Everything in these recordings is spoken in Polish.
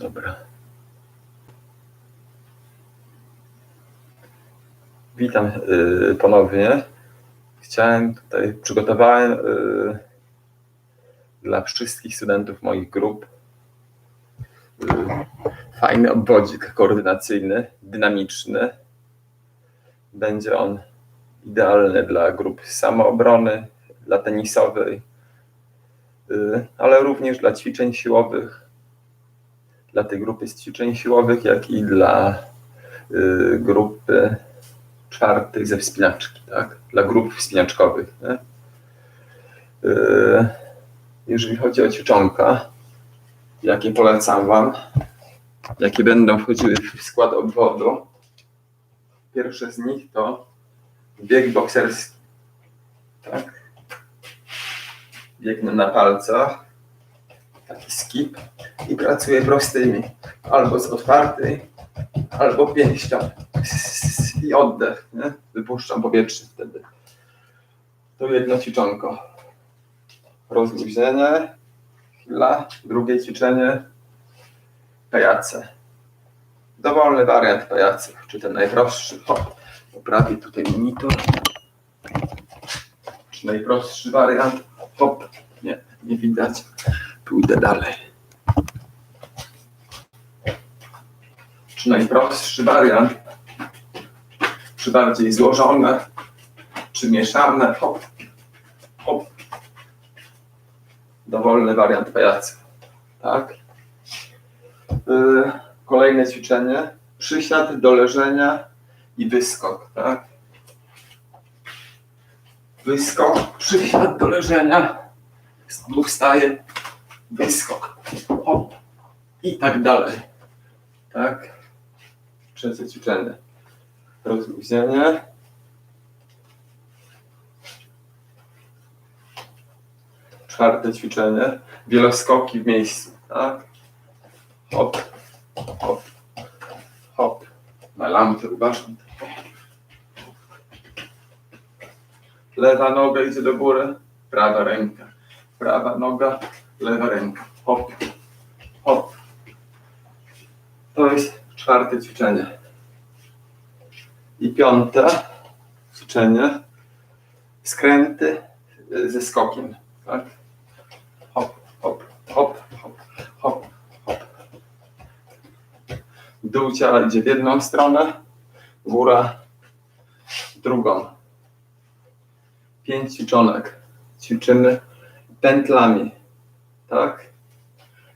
Dobra. Witam y, ponownie. Chciałem tutaj, przygotowałem y, dla wszystkich studentów moich grup y, fajny obwodzik koordynacyjny, dynamiczny. Będzie on idealny dla grup samoobrony, dla tenisowej, y, ale również dla ćwiczeń siłowych, dla tej grupy z ćwiczeń siłowych, jak i dla y, grupy czwartej ze wspinaczki, tak? Dla grup wspinaczkowych. Y, Jeżeli chodzi o ćwiczonka, jakie polecam Wam, jakie będą wchodziły w skład obwodu, pierwsze z nich to bieg bokserski. Tak? Biegnę na palcach, taki skip i pracuję prostymi, albo z otwartej, albo pięścią i oddech, nie? wypuszczam powietrze wtedy. To jedno ćwiczonko. Rozluźnienie, chwila, drugie ćwiczenie, pajace. Dowolny wariant pajacy, czy ten najprostszy, hop, poprawię tutaj monitor, czy najprostszy wariant, hop, nie, nie widać, pójdę dalej. Czy najprostszy wariant, czy bardziej złożone, czy mieszane, hop, hop. Dowolny wariant pajaca, tak? Yy, kolejne ćwiczenie, przysiad do leżenia i wyskok, tak? Wyskok, przysiad do leżenia, znowu wstaje, wyskok, hop i tak dalej, tak? Trzecie ćwiczenie, rozluźnienie, czwarte ćwiczenie, wieloskoki w miejscu, tak? Hop, hop, hop. Na lampę uważam. Lewa noga idzie do góry, prawa ręka. Prawa noga, lewa ręka. Hop, hop. To jest czwarte ćwiczenie. I piąte ćwiczenie. Skręty ze skokiem. Tak? Hop, hop, hop, hop, hop, hop. Dół ciała idzie w jedną stronę, góra w drugą. Pięć ćwiczonek. Ćwiczymy pętlami. Tak?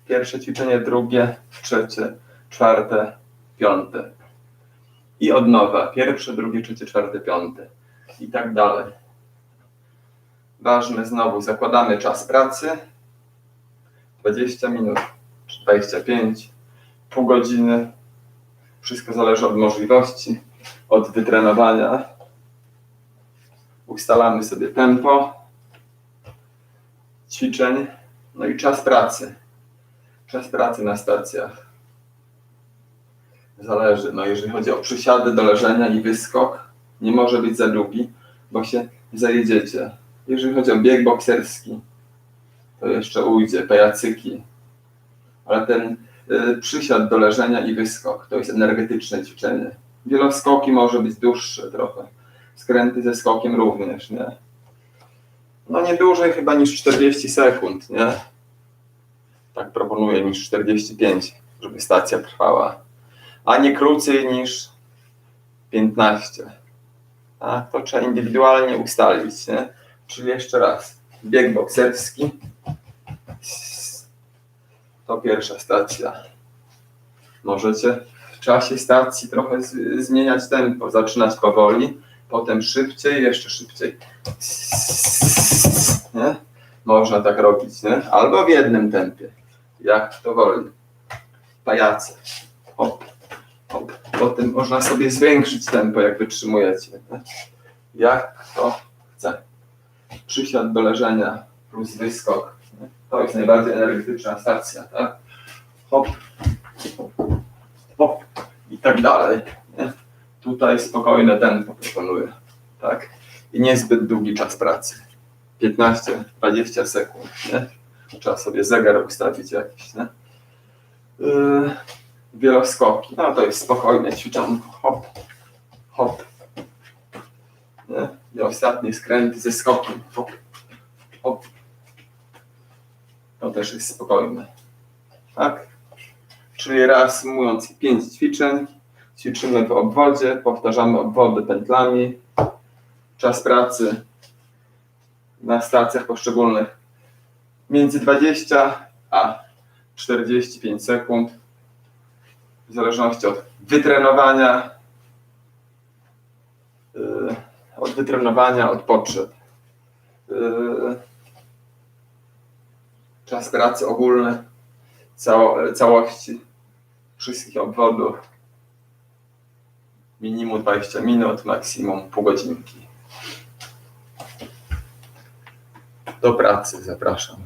Pierwsze ćwiczenie, drugie, trzecie, czwarte, piąte. I od nowa. Pierwsze, drugie, trzecie, czwarte, piąte. I tak dalej. Ważne znowu, zakładamy czas pracy. 20 minut, czy 25, pół godziny. Wszystko zależy od możliwości, od wytrenowania. Ustalamy sobie tempo ćwiczeń, no i czas pracy. Czas pracy na stacjach. Zależy, no jeżeli chodzi o przysiady do leżenia i wyskok, nie może być za długi, bo się zajedziecie. Jeżeli chodzi o bieg bokserski, to jeszcze ujdzie, pajacyki. Ale ten y, przysiad do leżenia i wyskok to jest energetyczne ćwiczenie. Wieloskoki może być dłuższe trochę. Skręty ze skokiem również, nie? No nie dłużej chyba niż 40 sekund, nie? Tak proponuję, niż 45, żeby stacja trwała. A nie krócej niż 15. A to trzeba indywidualnie ustalić, nie? Czyli jeszcze raz, bieg bokserski. To pierwsza stacja. Możecie w czasie stacji trochę zmieniać tempo, zaczynać powoli, potem szybciej, jeszcze szybciej. Nie? Można tak robić, nie? Albo w jednym tempie, jak to woli. Pajace. Potem można sobie zwiększyć tempo, jak wytrzymujecie. Nie? Jak to chce przysiad do leżenia plus wyskok. To jest najbardziej energetyczna stacja, tak? Hop, hop i tak dalej. Tutaj spokojne tempo proponuję, tak? I niezbyt długi czas pracy. 15-20 sekund, nie? Trzeba sobie zegar ustawić jakiś, nie? Yy, wieloskoki. No to jest spokojne ćwiczonko. Hop, hop. Nie? I ostatni skręt ze skokiem. Hop, hop. To też jest spokojne. Tak? Czyli reasumując pięć ćwiczeń. Ćwiczymy w obwodzie, powtarzamy obwody pętlami. Czas pracy na stacjach poszczególnych między 20 a 45 sekund. W zależności od wytrenowania, yy, od wytrenowania, od potrzeb. Yy, czas pracy ogólny cało, całości wszystkich obwodów minimum 20 minut, maksimum pół godzinki. Do pracy zapraszam.